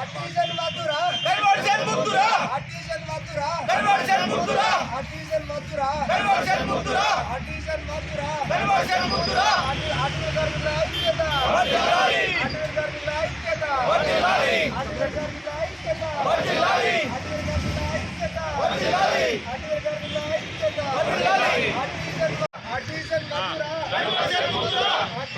Artisan మధురా conversion ముక్తురా. Artisan మధురా కన్వర్షన్ ముక్తురా. ఆర్టిజన్ మధురా కన్వర్షన్ ముక్తురా. ఆర్టిజన్ మధురా కన్వర్షన్ ముక్తురా. ఆర్టిజన్ కార్మికుల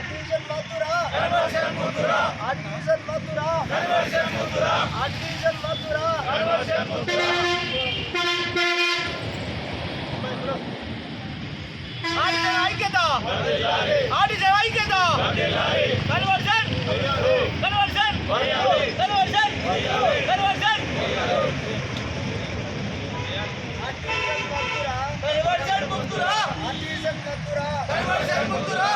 ఆర్టిజన్ మధురా కన్వర్షన్ ముక్తురా. ఆర్టిజన్ మధురా కన్వర్షన్ ముక్తురా. ఆర్టిజన్ కన్వర్షన్ ముక్తురా. ఆర్టిజన్ మధురా కన్వర్షన్ ముక్తురా. ఆర్టిజన్ మధురా కన్వర్షన్ ముక్తురా. ఆర్టిజన్ మధురా కన్వర్షన్ ముక్తురా. ఆర్టిజన్ మధురా కన్వర్షన్ ముక్తురా. ఆర్టిజన్ ఐక్యత ఆర్టిజన్ ఐక్యత conversion conversion conversion conversion conversion ముక్తురా. Artisan మధురా కన్వర్షన్ ముక్తురా. ఆర్టిజన్ మధురా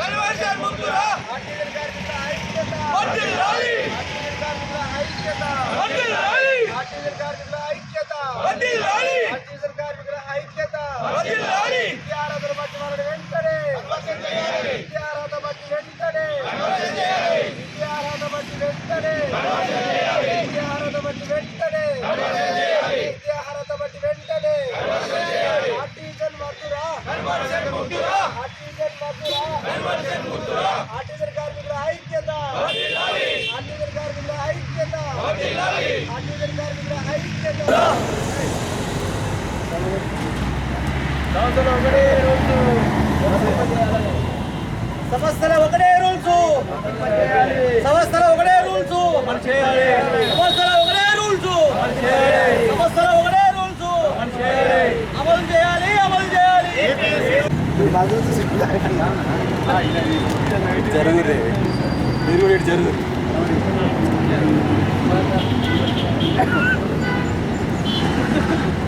కన్వర్షన్ ముక్తురా. ఆర్టిజన్ కార్మికుల ఐక్యత వర్ధిల్లాలి. ఆర్టిజన్ కార్మికుల ఐక్యత వర్ధిల్లాలి. ఆర్టిజన్ కార్మికుల ఐక్యత వర్ధిల్లాలి. ఆర్టిజన్ కార్మికుల ఐక్యత వర్ధిల్లాలి. విద్యార్హతలు బట్టి మనడు వెంటనే కన్వర్షన్ చేయాలి. విద్యార్హత బట్టి వెంటనే కన్వర్షన్ చేయాలి. విద్యార్హత బట్టి వెంటనే కన్వర్షన్ చేయాలి. విద్యార్హత బట్టి వెంటనే కన్వర్షన్ చేయాలి. విద్యార్హత బట్టి వెంటనే కన్వర్షన్ చేయాలి. ఆర్టిజన్ మధురా కన్వర్షన్ ముక్తురా. ఆర్టిజన్ మధురా కన్వర్షన్ ముక్తురా. ఆర్టిజన్ కార్మికుల ఐక్యత వర్ధిల్లాలి. ఆర్టిజన్ కార్మికుల ఐక్యత వర్ధిల్లాలి. ఆర్టిజన్ కార్మికుల ఐక్యత సంస్థల ఒకటే రూల్స్. సంస్థల ఒకటే రూల్స్. సంస్థల ఒకటే రూల్స్. సంస్థల ఒకటే రూల్స్. అమలు చేయాలి అమలు చేయాలి. జరుగురే. మీరు కూడా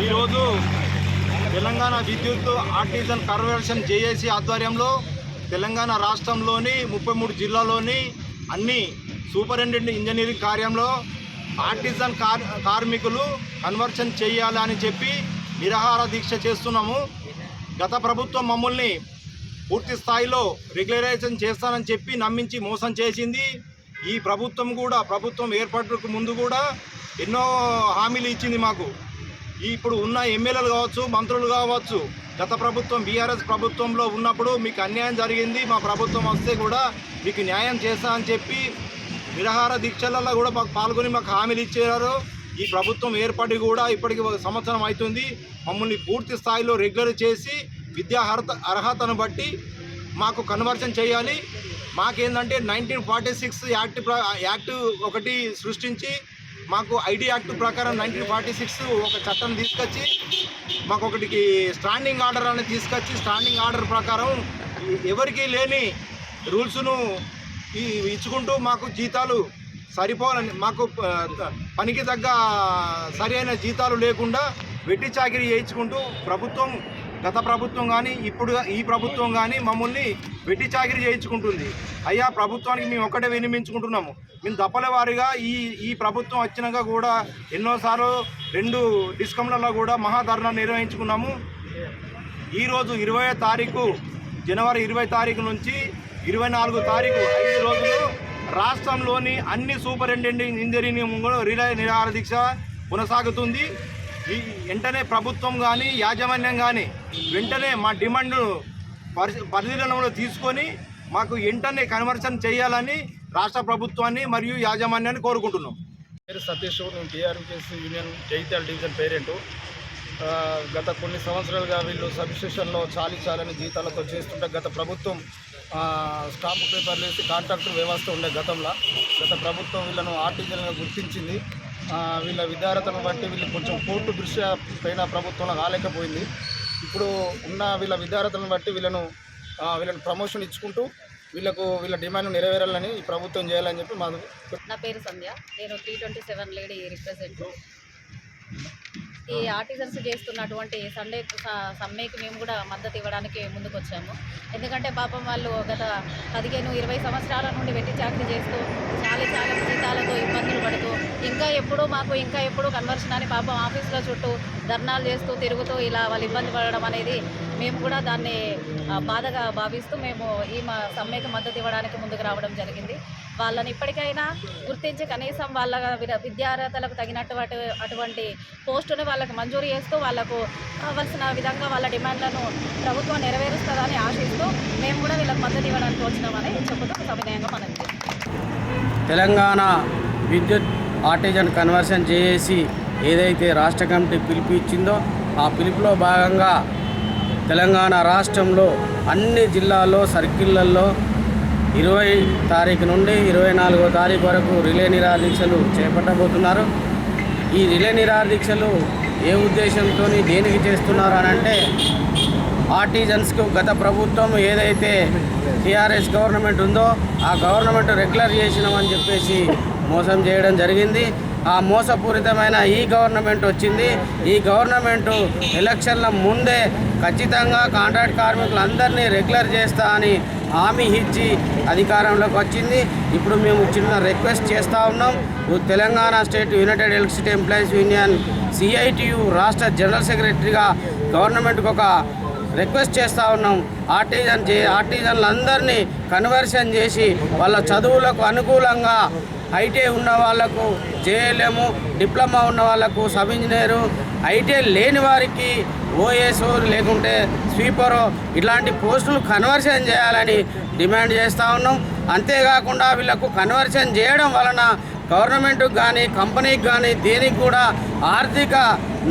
ఈరోజు తెలంగాణ విద్యుత్ ఆర్టిజన్ కన్వర్షన్ జేఏసీ ఆధ్వర్యంలో తెలంగాణ రాష్ట్రంలోని ముప్పై మూడు జిల్లాలోని అన్ని సూపరింటెండెంట్ ఇంజనీరింగ్ కార్యంలో ఆర్టిజన్ కార్ కార్మికులు కన్వర్షన్ చేయాలని చెప్పి నిరాహార దీక్ష చేస్తున్నాము. గత ప్రభుత్వం మమ్మల్ని పూర్తి స్థాయిలో రెగ్యులరైజేషన్ చేస్తానని చెప్పి నమ్మించి మోసం చేసింది. ఈ ప్రభుత్వం కూడా ప్రభుత్వం ఏర్పాటుకు ముందు కూడా ఎన్నో హామీలు ఇచ్చింది మాకు. ఇప్పుడు ఉన్న ఎమ్మెల్యేలు కావచ్చు మంత్రులు కావచ్చు గత ప్రభుత్వం బీఆర్ఎస్ ప్రభుత్వంలో ఉన్నప్పుడు మీకు అన్యాయం జరిగింది మా ప్రభుత్వం వస్తే కూడా మీకు న్యాయం చేస్తా అని చెప్పి నిరహార దీక్షలలో కూడా మాకు పాల్గొని మాకు హామీలు ఇచ్చారు. ఈ ప్రభుత్వం ఏర్పడి కూడా ఇప్పటికి ఒక సంవత్సరం అవుతుంది. మమ్మల్ని పూర్తి స్థాయిలో రెగ్యులర్ చేసి విద్యా అర్హత అర్హతను బట్టి మాకు కన్వర్షన్ చేయాలి. మాకేందంటే నైన్టీన్ ఫార్టీ సిక్స్ యాక్ట్ ప్ర- యాక్ట్ ఒకటి సృష్టించి మాకు ఐడి యాక్ట్ ప్రకారం నైన్టీన్ ఫార్టీ సిక్స్ ఒక చట్టం తీసుకొచ్చి మాకు ఒకటికి స్టాండింగ్ ఆర్డర్ అనేది తీసుకొచ్చి స్టాండింగ్ ఆర్డర్ ప్రకారం ఎవరికి లేని రూల్స్ను ఇచ్చుకుంటూ మాకు జీతాలు సరిపోవాలని మాకు పనికి తగ్గ సరైన జీతాలు లేకుండా వెట్టి చాకిరీ చేయించుకుంటూ ప్రభుత్వం గత ప్రభుత్వం కానీ ఇప్పుడు ఈ ప్రభుత్వం కానీ మమ్మల్ని వెట్టి చాకిరీ చేయించుకుంటుంది. అయ్యా ప్రభుత్వానికి మేము ఒక్కటే వినిపించుకుంటున్నాము మేము దప్పల వారిగా ఈ ఈ ప్రభుత్వం వచ్చినాక కూడా ఎన్నోసార్లు రెండు డిస్కంలలో కూడా మహాధర్నా నిర్వహించుకున్నాము. ఈరోజు ఇరవై తారీఖు జనవరి ఇరవై తారీఖు నుంచి ఇరవై నాలుగు తారీఖు ఐదు రోజులు రాష్ట్రంలోని అన్ని సూపరింటెండెంట్ ఇంజనీరింగ్ కూడా రిలే నిరాహార దీక్ష కొనసాగుతుంది. ఈ వెంటనే ప్రభుత్వం కానీ యాజమాన్యం కానీ వెంటనే మా డిమాండ్ పరి పరిశీలనలో తీసుకొని మాకు వెంటనే కన్వర్షన్ చేయాలని రాష్ట్ర ప్రభుత్వాన్ని మరియు యాజమాన్యాన్ని కోరుకుంటున్నాం. పేరు సతీష్ నేను TRPS union Jagtial division parent. గత కొన్ని సంవత్సరాలుగా వీళ్ళు సబ్స్టేషన్లో చాలి చాలని జీతాలతో చేస్తుంటే గత ప్రభుత్వం ఆ, స్టాంపు పేపర్లు వేసి కాంట్రాక్టర్ వ్యవస్థ ఉండే గతంలో గత ప్రభుత్వం వీళ్ళను ఆర్టికల్గా గుర్తించింది. వీళ్ళ విద్యార్థులను బట్టి వీళ్ళు కొంచెం కోర్టు దృష్ట్యా పైన ప్రభుత్వం రాలేకపోయింది. ఇప్పుడు ఉన్న వీళ్ళ విద్యార్థులను బట్టి వీళ్ళను వీళ్ళను వీళ్ళని ప్రమోషన్ ఇచ్చుకుంటూ వీళ్ళకు వీళ్ళ డిమాండ్ నెరవేరాలని ఈ ప్రభుత్వం చేయాలని చెప్పి మాకు నా పేరు సంధ్య. నేను three twenty seven lady represent. ఈ ఆర్టిజన్స్ చేస్తున్నటువంటి సండే సమ్మెకి మేము కూడా మద్దతు ఇవ్వడానికి ముందుకు వచ్చాము ఎందుకంటే పాపం వాళ్ళు గత పదిహేను ఇరవై సంవత్సరాల నుండి వెట్టి చాకరీ చేస్తూ చాలా చాలా జీతాలతో ఇబ్బందులు పడుతూ ఇంకా ఎప్పుడూ మాకు ఇంకా ఎప్పుడూ కన్వర్షన్ అని పాపం ఆఫీసుల చుట్టూ ధర్నాలు చేస్తూ తిరుగుతూ ఇలా వాళ్ళు ఇబ్బంది పడడం అనేది మేము కూడా దాన్ని బాధగా భావిస్తూ మేము ఈ మా సమ్మెకి మద్దతు ఇవ్వడానికి ముందుకు రావడం జరిగింది. వాళ్ళని ఇప్పటికైనా గుర్తించి కనీసం వాళ్ళ విద- విద్యార్హతలకు తగినటువంటి అటువంటి పోస్టుని వాళ్ళకు మంజూరు చేస్తూ వాళ్ళకు కావలసిన విధంగా వాళ్ళ డిమాండ్లను ప్రభుత్వం నెరవేరుస్తుందని ఆశిస్తూ మేము కూడా వీళ్ళకి మద్దతు ఇవ్వడానికి వచ్చినామని చెబుతూ సవినయంగా మనం తెలంగాణ విద్యుత్ ఆర్టిజన్ కన్వర్షన్ చేసి ఏదైతే రాష్ట్ర కమిటీ పిలుపు ఇచ్చిందో ఆ పిలుపులో భాగంగా తెలంగాణ రాష్ట్రంలో అన్ని జిల్లాల్లో సర్కిళ్ళల్లో ఇరవై తారీఖు నుండి ఇరవై నాలుగో తారీఖు వరకు రిలే నిరాదీక్షలు చేపట్టబోతున్నారు. ఈ రిలే నిరాదీక్షలు ఏ ఉద్దేశంతో దేనికి చేస్తున్నారు అని అంటే ఆర్టిజన్స్కు గత ప్రభుత్వం ఏదైతే టీఆర్ఎస్ గవర్నమెంట్ ఉందో ఆ గవర్నమెంట్ రెగ్యులర్ చేసినామని చెప్పేసి మోసం చేయడం జరిగింది. ఆ మోసపూరితమైన ఈ గవర్నమెంట్ వచ్చింది. ఈ గవర్నమెంట్ ఎలక్షన్ల ముందే ఖచ్చితంగా కాంట్రాక్ట్ కార్మికులందరినీ రెగ్యులర్ చేస్తా అని హామీ ఇచ్చి అధికారంలోకి వచ్చింది. ఇప్పుడు మేము చిన్న రిక్వెస్ట్ చేస్తూ ఉన్నాం. Telangana state united electricity employees union CITU రాష్ట్ర జనరల్ సెక్రటరీగా గవర్నమెంట్కి ఒక రిక్వెస్ట్ చేస్తూ ఉన్నాం. ఆర్టిజన్ చే ఆర్టిజన్లందరినీ కన్వర్షన్ చేసి వాళ్ళ చదువులకు అనుకూలంగా ఐటీఐ ఉన్న వాళ్ళకు జేఎల్ఎం డిప్లొమా ఉన్న వాళ్ళకు సబ్ ఇంజనీరు ఐటీఐ లేని వారికి ఓఎస్ఓ లేకుంటే స్వీపరు ఇలాంటి పోస్టులు కన్వర్షన్ చేయాలని డిమాండ్ చేస్తూ ఉన్నాం. అంతేకాకుండా వీళ్ళకు కన్వర్షన్ చేయడం వలన గవర్నమెంట్కి కానీ కంపెనీకి కానీ దేనికి కూడా ఆర్థిక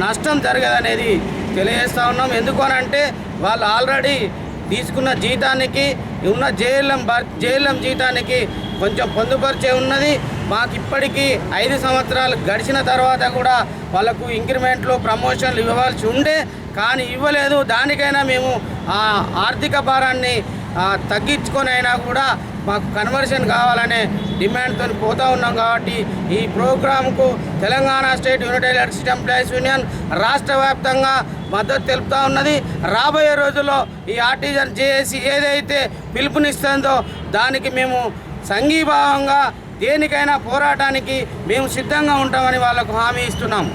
నష్టం జరగదనేది తెలియజేస్తూ ఉన్నాం. ఎందుకు అంటే వాళ్ళు ఆల్రెడీ తీసుకున్న జీతానికి ఉన్న జేఎల్ఎం జేఎల్ఎం జీతానికి కొంచెం పొందుపరిచే ఉన్నది. మాకు ఇప్పటికీ ఐదు సంవత్సరాలు గడిచిన తర్వాత కూడా వాళ్ళకు ఇంక్రిమెంట్లు ప్రమోషన్లు ఇవ్వాల్సి ఉండే కానీ ఇవ్వలేదు. దానికైనా మేము ఆ ఆర్థిక భారాన్ని తగ్గించుకొని అయినా కూడా మాకు కన్వర్షన్ కావాలనే డిమాండ్తో పోతూ ఉన్నాం కాబట్టి ఈ ప్రోగ్రాంకు Telangana state united electricity employees union రాష్ట్ర వ్యాప్తంగా మద్దతు తెలుపుతూ ఉన్నది. రాబోయే రోజుల్లో ఈ ఆర్టిజన్ జేఏసీ ఏదైతే పిలుపునిస్తుందో దానికి మేము సంఘీభావంగా దేనికైనా పోరాటానికి మేము సిద్ధంగా ఉంటామని వాళ్ళకు హామీ ఇస్తున్నాం.